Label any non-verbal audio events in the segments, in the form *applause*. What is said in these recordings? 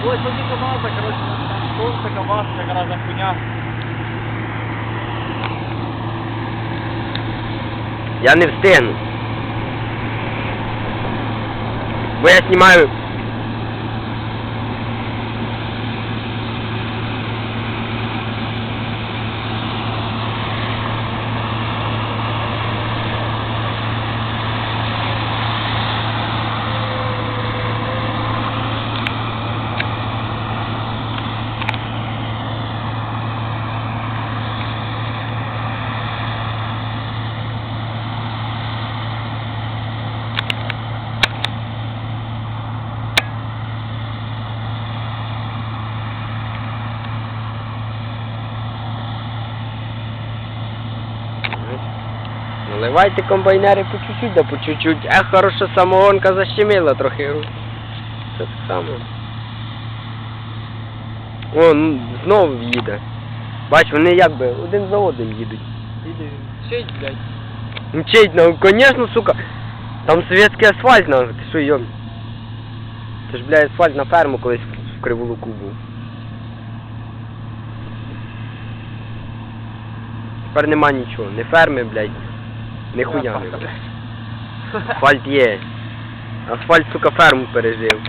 Правда, коротше, сонце, команда, якраз хуйня. Я не встигну. Бо я знімаю. Наливайте комбайнери по чуть-чуть, да по чуть-чуть. Ех, хорошо, самогонка защемила трохи. Це так само. О, ну, знову їде. Бач, вони якби один за одним їдуть. Іди, чить, блядь. Мчить, ну, конечно, сука. Там совєтський асфальт, на, ти що, йом. Це ж, блядь, асфальт на ферму колись в Криволуку був. Тепер нема нічого, не ферми, блядь, не хуя не *laughs* блядь. Асфальт є. Асфальт, сука, ферму пережив.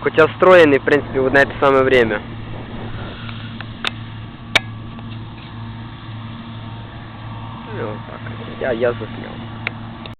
Хоча встроєний, в принципі, в одне і те саме время. Ну, так, я, я засняв.